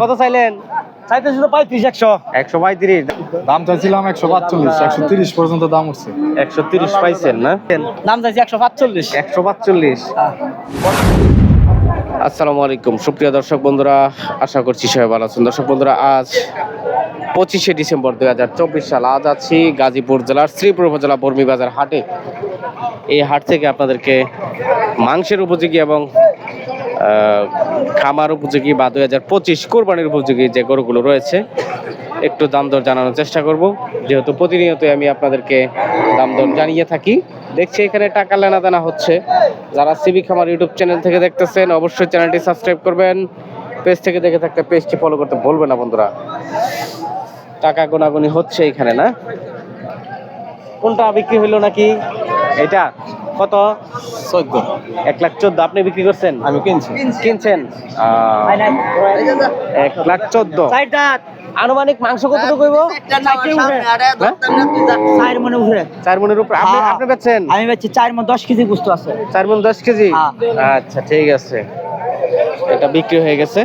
কত চাইলেন? চাইতেছি তো পঁয়ত্রিশ একশো। একশো পঁয়ত্রিশ। দাম চাইছিলাম একশো পাঁচচল্লিশ একশো তিরিশ পর্যন্ত দাম উঠছে। একশো তিরিশ পাইছেন না? দাম চাইছি একশো পাঁচচল্লিশ। একশো পাঁচচল্লিশ। আসসালামু আলাইকুম। সুপ্রিয় দর্শক বন্ধুরা আশা করছি সবাই ভালো আছেন। দর্শক বন্ধুরা আজ পঁচিশে ডিসেম্বর দুই হাজার চব্বিশ সাল। আজ আছি গাজীপুর জেলার শ্রীপুর উপজেলা বর্মী বাজার হাটে। এই হাট থেকে আপনাদেরকে মাংসের উপযোগী এবং খামার উপযোগী বা দুই হাজার পঁচিশ কোরবানির উপযোগী যে গরুগুলো রয়েছে, একটু দাম দর জানানোর চেষ্টা করব। যেহেতু প্রতিনিয়তই আমি আপনাদেরকে দাম দর জানিয়ে থাকি, দেখছি এখানে টাকা লেনা দেনা হচ্ছে। যারা সিবি খামার ইউটিউব চ্যানেল থেকে দেখতেছেন, অবশ্যই চ্যানেলটি সাবস্ক্রাইব করবেন। পেজ থেকে দেখে থাকতে পেজটি ফলো করতে ভুলবেন না বন্ধুরা। টাকা গোনাগুনি হচ্ছে এখানে, না? কোনটা বিক্রি হইল নাকি? এটা কত? চোদ্দ। এক লাখ চোদ্দ। আপনি বিক্রি করছেন? আমি কিনছি। কিনছেন? এক লাখ চোদ্দ। আনুমানিক মাংস কতটুকু হইব? হ্যাঁ? চার মনে উঠে চার মনের উপরে। আপনি হ্যাঁ। আপনি বেচছেন? আমি পাচ্ছি চার মন দশ কেজি গুস্ত আছে। চার মন দশ কেজি? হ্যাঁ। আচ্ছা ঠিক আছে। এটা বিক্রি হয়ে গেছে।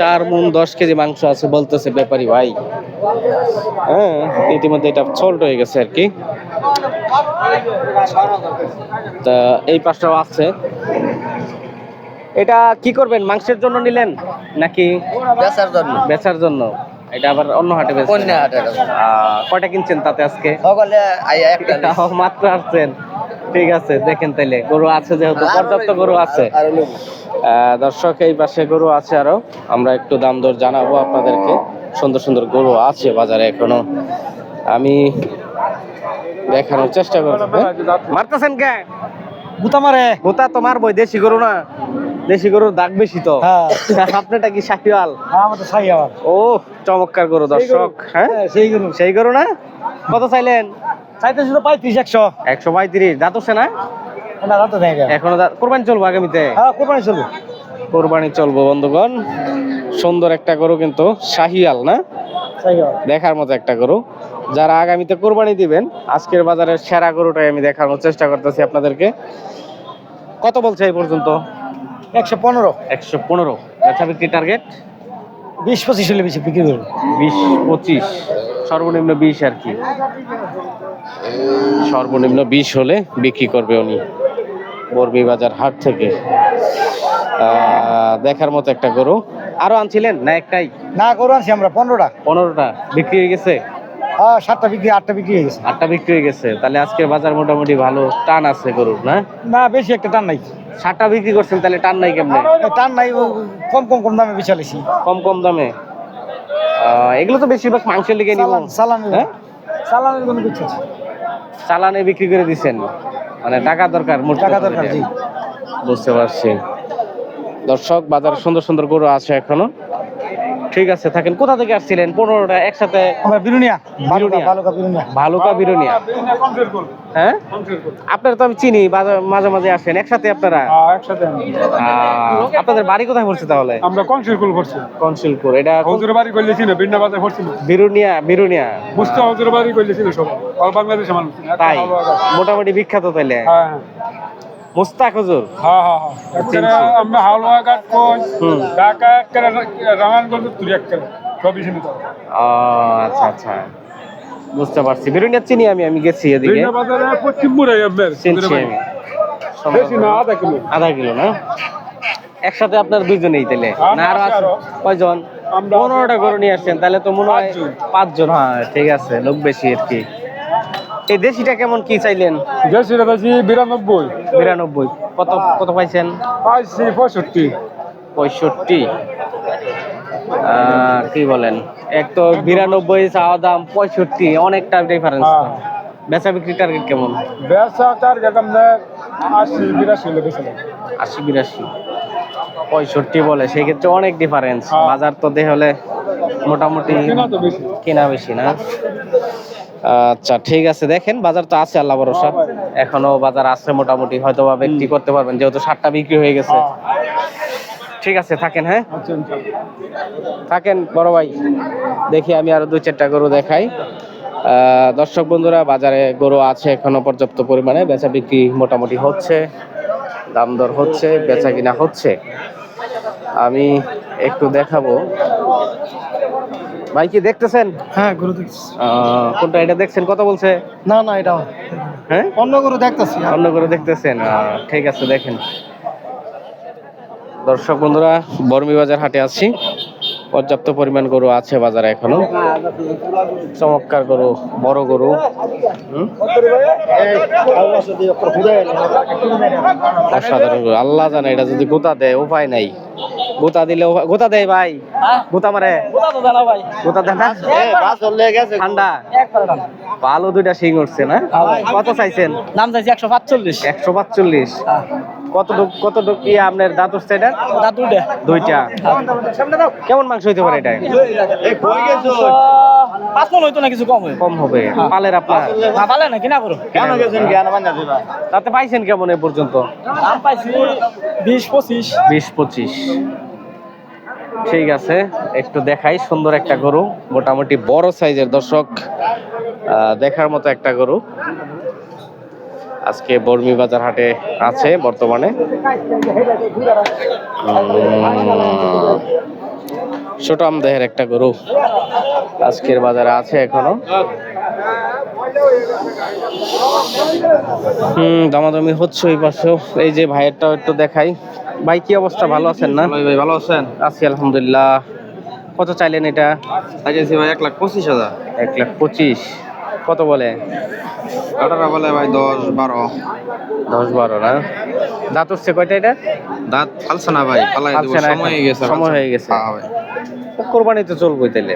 চার মন দশ কেজি মাংস আছে বলতেছে ব্যাপারী ভাই। হ্যাঁ ইতিমধ্যে এটা সোল্ড হয়ে গেছে আর কি। তা এই পাশটাও আছে। এটা কি করবেন মাংসের জন্য নিলেন নাকি বেচার জন্য। বেচার জন্য? এটা আবার অন্য হাটে অন্য হাটে কয়টা কিনছেন তাতে আজকে? সকলে আইয়া একটা মাত্র আসছেন। ঠিক আছে দেখেন তাইলে। গরু আছে যেহেতু পর্যাপ্ত গরু আছে। দর্শক এই পাশে গরু আছে আরও। আমরা একটু দাম দর জানাব আপনাদেরকে। সুন্দর সুন্দর গরু আছে বাজারে এখনও। আমি দেখানোর চেষ্টা করব হ্যাঁ? মারতেছেন কে? গুতা মারে। গোতা তো মারবই দেশি গরু না? দেশি গরুর দাগ বেশি তো। হ্যাঁ। আপনারটা কি শাহিওয়াল? আবার ও চমৎকার গরু দর্শক হ্যাঁ সেই গরু। সেই গরু না? কত চাইলেন? চাইতেছি তো পঁয়ত্রিশ একশো। একশো পঁয়ত্রিশ দাঁতছে না? না তো নেই এখনও কোরবানি চলবো আগামীতে? হ্যাঁ কোরবানি চলবে। কোরবানি চলবো বন্ধুগণ। সুন্দর একটা গরু কিন্তু শাহিয়াল না? দেখার মতো একটা গরু। যারা আগামীতে কোরবানি দিবেন আজকের বাজারের সেরা গরুটাই আমি দেখানোর চেষ্টা করতেছি আপনাদেরকে। কত বলছে এই পর্যন্ত? একশো পনেরো। একশো পনেরো। বেচা বিক্রি টার্গেট বিশ পঁচিশ হলে বেশি বিক্রি করব। বিশ পঁচিশ। সর্বনিম্ন বিশ আর কি? সর্বনিম্ন বিশ হলে বিক্রি করবে উনি বর্মি বাজার হাট থেকে। দেখার মতো একটা গরু। আরও আনছিলেন না একটাই? না গরু আনছি আমরা পনেরোটা। পনেরোটা। বিক্রি হয়ে গেছে? সাতটা বিক্রি আটটা বিক্রি হয়ে গেছে। আটটা বিক্রি হয়ে গেছে। তাহলে আজকের বাজার মোটামুটি ভালো টান আছে গরুর না? না বেশি একটা টান নাই। সাতটা বিক্রি করছেন তাহলে টান নাই কেমনে? টান নাই কম কম কম দামে বিছালেছি কম কম দামে? এগুলো তো বেশিরভাগ মাংসের লিগে নিব। চালান চালানের হ্যাঁ? কোনো কিছু চালানে বিক্রি করে দিচ্ছেন মানে টাকা দরকার মোট টাকা দরকার। জি। বুঝতে পারছি। দর্শক বাজারে সুন্দর সুন্দর গরু আছে এখনও। ঠিক আছে থাকেন। কোথা থেকে আসছিলেন? পনেরোটা একসাথে? আমরা বিরুনিয়া বিরুনিয়া। বিরুনিয়া। ভালুকা বিরুনিয়া। হ্যাঁ? আপনারা তো আমি চিনি মাঝে মাঝে আসেন। একসাথে আপনারা? একসাথে আপনাদের বাড়ি কোথায় পড়ছে তাহলে? আমরা কনসিল কুল করছি কনসিলপুর এটা হজুর বাড়ি করলেছি না বিন্না বাজার না। বিরুনিয়া বিরুনিয়া। মুস্তা হজুর বাড়ি করলেছি না সব অল বাংলাদেশে মানুষ তাই? মোটামুটি বিখ্যাত তাইলে? হ্যাঁ। মুস্তাক হুজুর। হ্যাঁ হ্যাঁ হ্যাঁ। আমরা ঘাট কই ঢাকা তুই আচ্ছা আচ্ছা। বুঝতে পারছি। বিরুনিয়া চিনি আমি আমি গেছি এদিকে। পশ্চিম চিনছি আমি। আধা কিলো। আধা কিলো না? একসাথে আপনার দুইজনেই হ্যাঁ, না আরও কয়জন? পনেরোটা গরু নিয়ে আসছেন তাহলে তো মনে হয়। পাঁচজন। হ্যাঁ ঠিক আছে। লোক বেশি আর কি। এই দেশিটা কেমন কি চাইলেন? দেশি রেখেছি বিরানব্বই। বিরানব্বই। কত কত পাইছেন? পাইছি পঁয়ষট্টি। পঁয়ষট্টি। কি বলেন? এক তো বিরানব্বই চাওয়া দাম পঁয়ষট্টি অনেকটা ডিফারেন্স হ্যাঁ। বেচা বিক্রি টার্গেট কেমন? ব্যবসা তার গেলাম আশি বিরাশি হলে আশি বিরাশি। পঁয়ষট্টি বলে সেই ক্ষেত্রে অনেক ডিফারেন্স হ্যাঁ। বাজার তো দেখলে মোটামুটি বেশি। কেনা বেশি না? আচ্ছা ঠিক আছে দেখেন বাজার তো আছে আল্লাহ ভরসা। এখনও বাজার আছে মোটামুটি হয়তো বা বিক্রি করতে পারবেন যেহেতু সাতটা বিক্রি হয়ে গেছে। ঠিক আছে থাকেন হ্যাঁ? থাকেন বড় ভাই। দেখি আমি আরও দুই চারটা গরু দেখাই। দর্শক বন্ধুরা বাজারে গরু আছে এখনও পর্যাপ্ত পরিমাণে বেচা বিক্রি মোটামুটি হচ্ছে দাম দর হচ্ছে বেচা কিনা হচ্ছে। আমি একটু দেখাবো। ভাই কি দেখতেছেন? হ্যাঁ গরু আহ, কোনটা এটা দেখছেন? কত বলছে? না না এটা হ্যাঁ? অন্য গরু দেখতেছি অন্য করে দেখতেছেন? ঠিক আছে দেখেন। দর্শক বন্ধুরা বর্মি বাজার হাটে আছি পর্যাপ্ত পরিমাণ গরু আছে বাজারে এখনও। চমৎকার গরু বড় গরু। অসাধারণ গরু। আল্লাহ জানে এটা যদি গোতা দেয় উপায় নাই। গোতা দিলে গোতা দেয় ভাই। গোতা মারে। গোতা দেয় না ঠান্ডা। ভালো দুইটা শিং উঠছে না? কত চাইছেন? নাম চাইছি একশো পাঁচচল্লিশ একশো পাঁচচল্লিশ কত কত ইয়ে আপনার দাঁত উঠছে এটা? দাঁতুটা দুইটা। কেমন মাংস হইতে পারে এটা? পাঁচ মন হইতো না কিছু কম হয় কম হবে। পালের আপনার? না পালে না কিনা করো। তাতে পাইছেন কেমন এ পর্যন্ত? দাম পাইছি বিশ পঁচিশ। বিশ পঁচিশ। ঠিক আছে, একটু দেখাই, সুন্দর একটা গরু, মোটামুটি বড় সাইজের দর্শক দেখার মতো একটা গরু। আজকে বর্মি বাজার হাটে আছে বর্তমানে। ছোট আমদেহের একটা গরু আজকের বাজারে আছে এখনও। হুম, দামাদামি হচ্ছে ওই পাশেও। এই যে ভাইয়েরটাও একটু দেখাই। ভাই কি অবস্থা? ভালো আছেন না? ভাই ভালো আছেন? আছি আলহামদুলিল্লাহ। কত চাইলেন এটা? চাইছি ভাই এক লাখ পঁচিশ হাজার। এক লাখ পঁচিশ। কত বলে? কাটারা বলে ভাই দশ বারো। দশ বারো না? দাঁত উঠছে কয়টা এটা? দাঁত ফালছে না ভাই ফালাই দেবো। সময় হয়ে গেছে সময় হয়ে গেছে। হ্যাঁ ভাই। কোরবানি তো চলবোই তাইলে?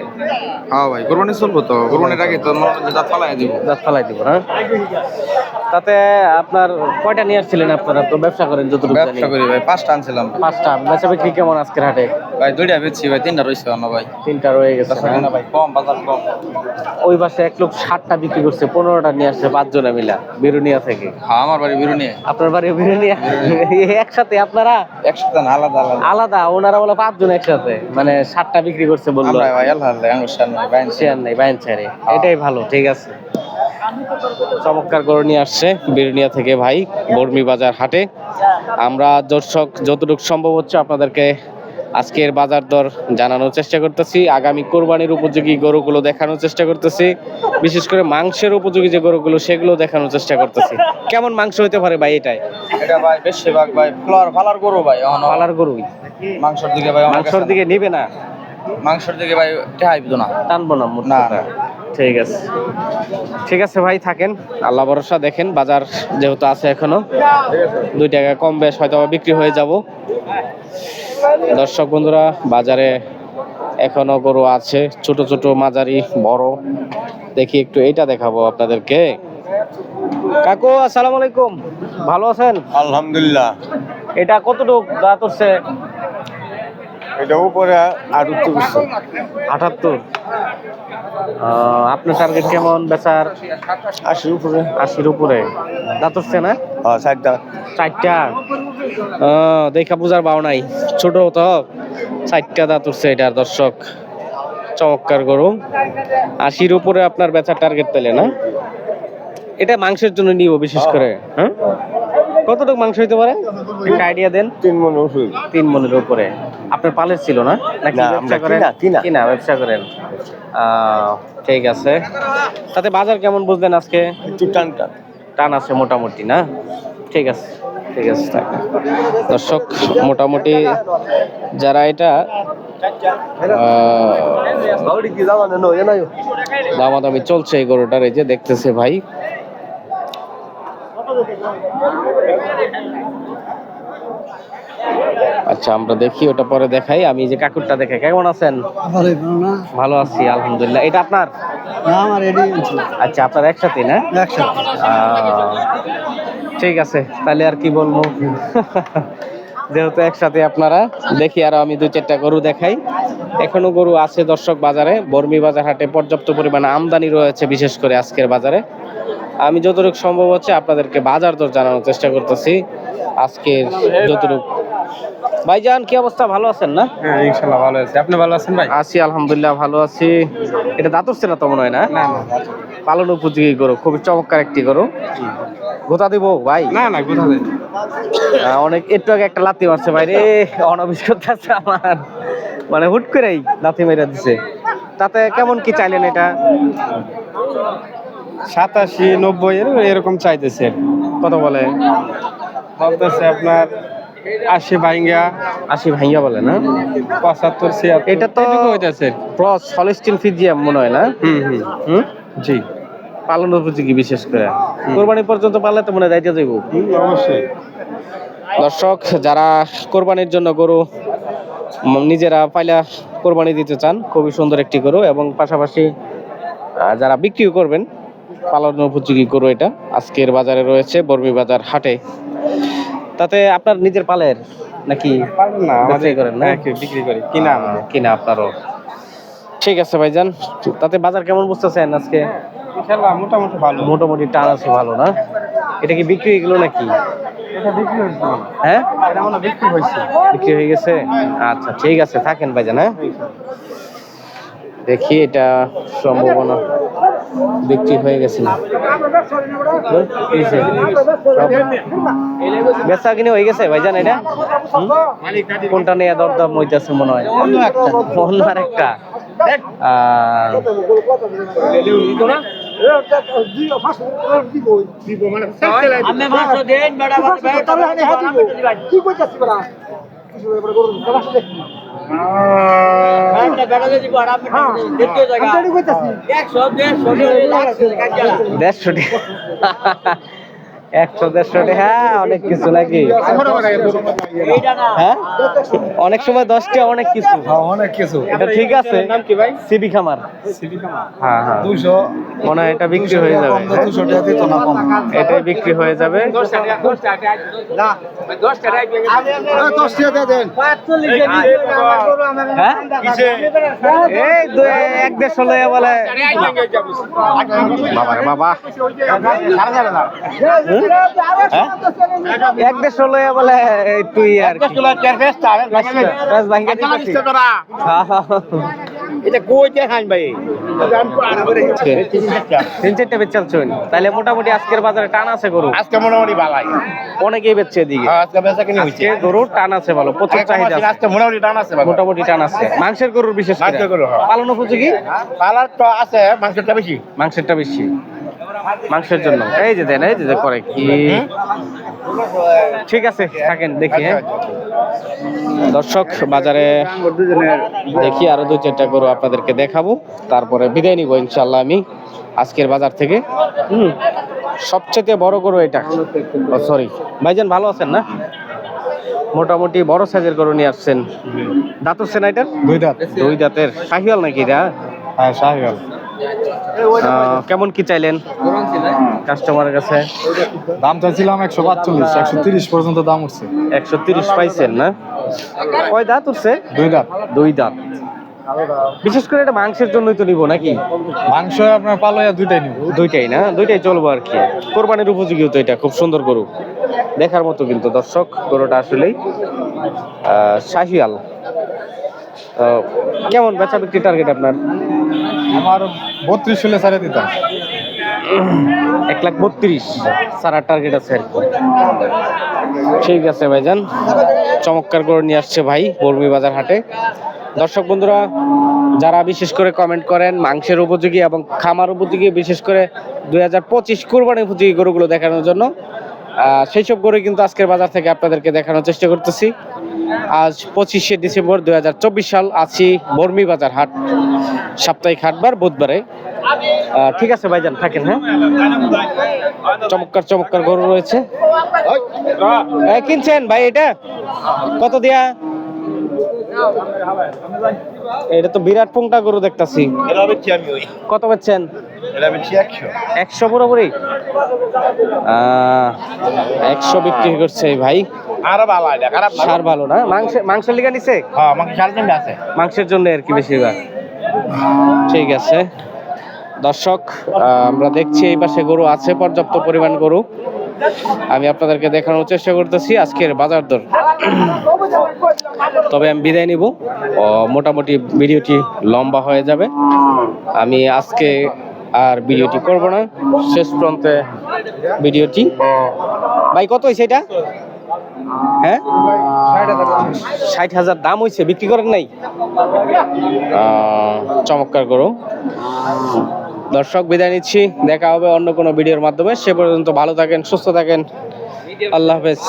হ্যাঁ ভাই কোরবানি চলবো তো। কোরবানির আগে তো হয় দাঁত ফালাই দিব। দাঁত ফালাই দিব না তাতে আপনার কয়টা নিয়ে আসছিলেন আপনারা? তো ব্যবসা করেন যতটুকু ব্যবসা করি ভাই পাঁচটা আনছিলাম। পাঁচটা বেচা বিক্রি কেমন আজকের হাটে? ভাই দুইটা বেচছি ভাই তিনটা রয়েছে ভাই। তিনটা রয়ে গেছে বেচা কিনা ভাই কম বাজার কম। ওই পাশে এক লোক ষাটটা বিক্রি করছে পনেরোটা নিয়ে আসছে পাঁচজনে মিলা বিরুনিয়া থেকে। হ্যাঁ আমার বাড়ি বিরুনি আপনার বাড়ি বিরুনিয়া? একসাথে আপনারা? একসাথে আলাদা আলাদা। আলাদা ওনারা বলে পাঁচজন একসাথে মানে ষাটটা বিক্রি করছে বলল। আমরা ভাই আল্লাহ আঙ্গুর নাই ভাই শেয়ার নেই বাইন ছেড়ে। এটাই ভালো ঠিক আছে। চমৎকার করে নিয়ে আসছে বিরুনিয়া থেকে ভাই বর্মি বাজার হাটে। আমরা দর্শক যতটুকু সম্ভব হচ্ছে আপনাদেরকে আজকের বাজার দর জানানোর চেষ্টা করতেছি। আগামী কোরবানির উপযোগী গরুগুলো দেখানোর চেষ্টা করতেছি। বিশেষ করে মাংসের উপযোগী যে গরুগুলো সেগুলো দেখানোর চেষ্টা করতেছি। কেমন মাংস হতে পারে ভাই এটাই? এটা ভাই বেশিরভাগ ভাই ফ্লোর ফালার গরু ভাই পালার গরুই। মাংসর দিকে ভাই মাংসর দিকে নিবে না? মাংসর দিকে ভাই ঠেহাইব না। টানবো না না, ঠিক আছে। ঠিক আছে ভাই থাকেন। আল্লাহ ভরসা দেখেন বাজার যেহেতু আছে এখনও। দুই টাকা কম বেশ হয়তো বিক্রি হয়ে যাব। দর্শক বন্ধুরা বাজারে এখনও গরু আছে ছোট ছোট মাঝারি বড়। দেখি একটু এইটা দেখাবো আপনাদেরকে। কাকু আসসালামু আলাইকুম। ভালো আছেন? আলহামদুলিল্লাহ। এটা কতটুকু দাঁত হচ্ছে এটা উপরে আর উঠতে আটাত্তর। আপনার টার্গেট কেমন বেচার? আশির উপরে। আশির উপরে। দাঁত উঠছে না? হ্যাঁ চারটা। আহ, দেখা বুঝার বাও নাই। ছোট তো। চারটা দাঁত উঠছে এটার দর্শক। চমৎকার গরু আশির উপরে আপনার বেচার টার্গেট পেলে না? এটা মাংসের জন্য নিব বিশেষ করে। হ্যাঁ? কতটুকু মাংস হইতে পারে? একটা আইডিয়া দেন। তিন মন ওষুধ। তিন মনের উপরে। আপনার পালের ছিল না? নাকি ব্যবসা করেন? কিনা, ব্যবসা করেন। ঠিক আছে। তাতে বাজার কেমন বুঝলেন আজকে? একটু টান টান। টান আছে মোটামুটি না? ঠিক আছে ঠিক আছে দর্শক মোটামুটি যারা এটা দামাদামি চলছে এই গরুটার এই যে দেখতেছে ভাই। আচ্ছা আমরা দেখি ওটা পরে দেখাই। আমি যে কাকুরটা দেখে কেমন আছেন? ভালো আছি আলহামদুলিল্লাহ। এটা আপনার? আমার এডি আচ্ছা আপনার একসাথে না? একসাথে। ঠিক আছে তাহলে আর কি বলব? যেহেতু একসাথে আপনারা দেখি আর আমি দু চারটা গরু দেখাই। এখনও গরু আছে দর্শক বাজারে। বর্মি বাজার হাটে পর্যাপ্ত পরিমাণে আমদানি রয়েছে বিশেষ করে আজকের বাজারে। আমি যতটুকু সম্ভব হচ্ছে আপনাদেরকে বাজার দর জানানোর চেষ্টা করতেছি। আজকের যতটুকু ভাইজান কি অবস্থা? ভালো আছেন না? হ্যাঁ ইনশাল্লাহ ভালো আছি। আপনি ভালো আছেন ভাই? আছি আলহামদুলিল্লাহ ভালো আছি। এটা দাঁতরছে না তো মনে হয় না? না পালন উপযোগী গরু খুবই চমৎকার একটি গরু। গোতা দিব ভাই? না না কোথায় আহ, অনেক একটু আগে একটা লাত্তি মারছে ভাই রে অনাবিষ্কার আছে আমার। মানে হুট করেই লাথি মেরে দিছে। তাতে কেমন কি চাইলেন এটা? সাতাশি নব্বই এর- এরকম চাইতেছে। কত বলে? বলতেছে আপনার আশি ভাইঙ্গা। আশি ভাইয়া বলে না? পঁচাত্তর ছিয়াত্তর। এটা তো হইতেছে। ক্রস হলিস্টিন ফিজিয়াম মনে হয় না? হুম হুম। হুম? জি। পালন উপযোগী বিশেষ করে। কোরবানি পর্যন্ত পারলে তো মনে হয় যাইতে যাইব। অবশ্যই। দর্শক যারা কোরবানির জন্য গরু নিজেরা পাইলা কোরবানি দিতে চান খুবই সুন্দর একটি গরু এবং পাশাপাশি যারা বিক্রিও করবেন পালন উপযোগী গরু এটা। আজকের বাজারে রয়েছে বর্মি বাজার হাটে। তাতে আপনার নিজের পালের নাকি না আমাদের করেন না? হ্যাঁ, বিক্রি করি কিনা কিনা আপনারও। ঠিক আছে ভাইজান তাতে বাজার কেমন বুঝতেছেন আজকে? মোটামুটি ভালো। মোটামুটি টান আছে ভালো না? এটা কি বিক্রি হয়ে গেলো নাকি? এটা বিক্রি হয়েছে। হ্যাঁ? এটা মনে বিক্রি হয়েছে। বিক্রি হয়ে গেছে? আচ্ছা ঠিক আছে থাকেন ভাইজান হ্যাঁ? দেখি এটা সম্ভাবনা। বিক্রি হয়ে গেছে না হুম, কি হয়েছে? সব বেচা কিনে হয়ে গেছে ভাইজান এটা কোনটা নিয়ে দরদাম হইতেছে মনে হয় অন্য একটা অন্য দেন বেড়া দেড়শো টাকা একশো দেড়শো হ্যাঁ অনেক কিছু নাকি হ্যাঁ অনেক সময় দশটা অনেক কিছু অনেক কিছু এটা ঠিক আছে নাম কি ভাই সিবি খামার হ্যাঁ হ্যাঁ দুশো মনে হয় এটা বিক্রি হয়ে যাবে এটাই বিক্রি হয়ে যাবে হ্যাঁ এক বলে বাবা বাবা হ্যাঁ? এক দেড় ষোলো বলে আর। হ্যাঁ, হ্যাঁ, এটা ভাই? হ্যাঁ। তিন চারটে বেচ চলছেন তাহলে মোটামুটি আজকের বাজারে টান আছে গরু। আজকে মোটামুটি ভালাই। অনেকেই বেচছে এদিকে। আজকে বেচা কিনে হয়েছে গরুর টান আছে ভালো প্রচুর চাহিদা আছে। আজকে মোটামুটি টান আছে মোটামুটি টান আছে। মাংসের গরুর বিশেষ করে। মাংসের হ্যাঁ। পালন উপযোগী? কালার তো আছে মাংসটা বেশি। মাংসেরটা বেশি। মাংসের জন্য। এই যে দেন এই যে করে কি? ঠিক আছে থাকেন দেখি হ্যাঁ। দর্শক বাজারে দেখি আরও দু চারটা গরু আপনাদেরকে দেখাবো। তারপরে বিদায় নিব ইনশাল্লাহ আমি আজকের বাজার থেকে। হুম সবচেয়ে বড় গরু এটা। সরি ভাইজান ভালো আছেন না? মোটামুটি বড় সাইজের গরু নিয়ে আসছেন। দাঁত হচ্ছে না এটার? দুই দাঁত। দুই দাঁতের। শাহিওয়াল নাকি এটা? হ্যাঁ শাহিওয়াল। কেমন কি চাইলেন? কাস্টমারের কাছে? দাম চাইছিলাম একশো পাঁচচল্লিশ একশো তিরিশ পর্যন্ত দাম উঠছে। একশো তিরিশ পাইছেন না? কয় দাঁত উঠছে? দুই দাঁত। দুই দাঁত। বিশেষ করে এটা মাংসের জন্যই তো নিব নাকি? মাংস আপনার পালোয়া দুইটাই নিব। দুইটাই না? দুইটাই চলবো আর কি। কোরবানির উপযোগী তো এটা খুব সুন্দর গরু। দেখার মতো কিন্তু দর্শক গরুটা আসলেই শাহিয়াল। আহ, কেমন বেচা বিক্রি টার্গেট আপনার? আমার বত্রিশ হলে সাড়ে দিতাম। এক লাখ বত্রিশ সারা টার্গেট আছে আর ঠিক আছে ভাইজান, চমৎকার করে নিয়ে আসছে ভাই বর্মি বাজার হাটে। দর্শক বন্ধুরা, যারা বিশেষ করে কমেন্ট করেন, মাংসের উপযোগী এবং খামার উপযোগী, বিশেষ করে দুই হাজার পঁচিশ কোরবানি উপযোগী গরুগুলো দেখানোর জন্য সেই সব গরু কিন্তু আজকের বাজার থেকে আপনাদেরকে দেখানোর চেষ্টা করতেছি। আজ পঁচিশে ডিসেম্বর দুই হাজার চব্বিশ সাল, আছি বর্মি বাজার হাট। সাপ্তাহিক হাটবার বুধবারে। ঠিক আছে ভাইজান থাকেন হ্যাঁ? চমৎকার চমৎকার গরু রয়েছে। কিনছেন ভাই এটা? কত দিয়া? এটা তো বিরাট পুংটা গরু দেখতাছি। কত পাচ্ছেন একশো। পুরোপুরি? আহ, একশো বিক্রি করছে ভাই। আরও ভালো খারাপ। সার ভালো না? মাংস মাংসের লিগা নিছে? হ্যাঁ আছে। মাংসের জন্য আর কি বেশিরভাগ। ঠিক আছে। দর্শক আমরা দেখছি এই পাশে গরু আছে, পর্যাপ্ত পরিমাণ গরু। আমি আপনাদেরকে দেখানোর চেষ্টা করতেছি আজকের বাজার দর। তবে আমি বিদায় নিব। মোটামুটি ভিডিওটি লম্বা হয়ে যাবে। আমি আজকে আর ভিডিওটি করব না। শেষ প্রান্তে ভিডিওটি। ভাই, কত হয়েছে এটা? হ্যাঁ? ষাট হাজার দাম হয়েছে বিক্রি করেন নাই? চমৎকার গরু। দর্শক, বিদায় নিচ্ছি। দেখা হবে অন্য কোনো ভিডিওর মাধ্যমে। সে পর্যন্ত ভালো থাকেন, সুস্থ থাকেন। আল্লাহ হাফেজ।